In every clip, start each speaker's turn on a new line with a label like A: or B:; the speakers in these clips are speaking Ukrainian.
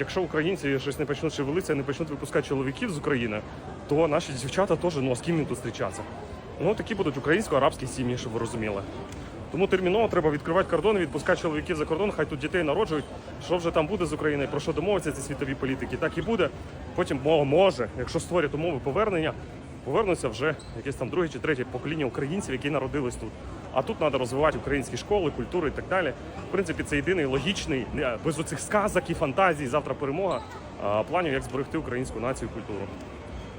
A: якщо українці щось не почнуть шевелитися, не почнуть випускати чоловіків з України, то наші дівчата теж ну а з ким їм тут зустрічатися. Ну такі будуть українсько-арабські сім'ї, щоб ви розуміли. Тому терміново треба відкривати кордони, відпускати чоловіків за кордон, хай тут дітей народжують. Що вже там буде з Україною, про що домовиться ці світові політики, так і буде. Потім може, якщо створять умови повернення, повернуться вже якесь там друге чи третє покоління українців, які народились тут. А тут треба розвивати українські школи, культуру і так далі. В принципі, це єдиний логічний, без оцих сказок і фантазій, завтра перемога планів, як зберегти українську націю і культуру.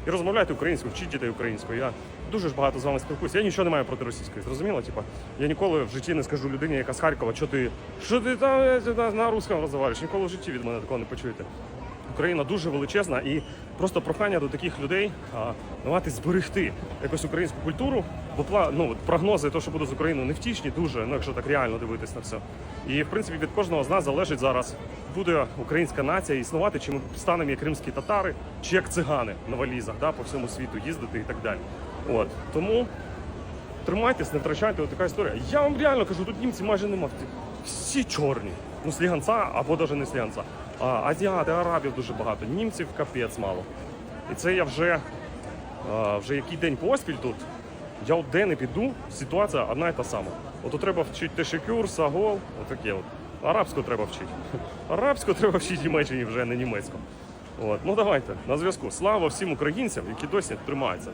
A: І розмовляйте українською, вчіть дітей українською. Я дуже ж багато з вами спілкуюся. Я нічого не маю проти російської. Зрозуміло? Типа, я ніколи в житті не скажу людині, яка з Харкова, що ти, що ти там е, на русском розмовляєш. Ніколи в житті від мене такого не почуєте. Україна дуже величезна і просто прохання до таких людей намагатись зберегти якусь українську культуру, бо ну, прогнози, то, що буде з Україною, невтішні, дуже, ну якщо так реально дивитись на все. І в принципі від кожного з нас залежить зараз, буде українська нація існувати, чи ми станемо як кримські татари, чи як цигани на валізах, да, по всьому світу їздити і так далі. От тому тримайтесь, не втрачайте, от така історія. Я вам реально кажу, тут німці майже нема. Всі чорні. Ну, сліганця або навіть не сліганця. А, азіати, арабів дуже багато, німців капець мало. І це я вже, вже який день поспіль тут. Я де не піду, ситуація одна і та сама. От треба вчити тешекюр, сагол, отаке от. Арабську треба вчити. Арабську треба вчити Німеччині вже, не німецьку. От. Ну давайте, на зв'язку. Слава всім українцям, які досі тримаються.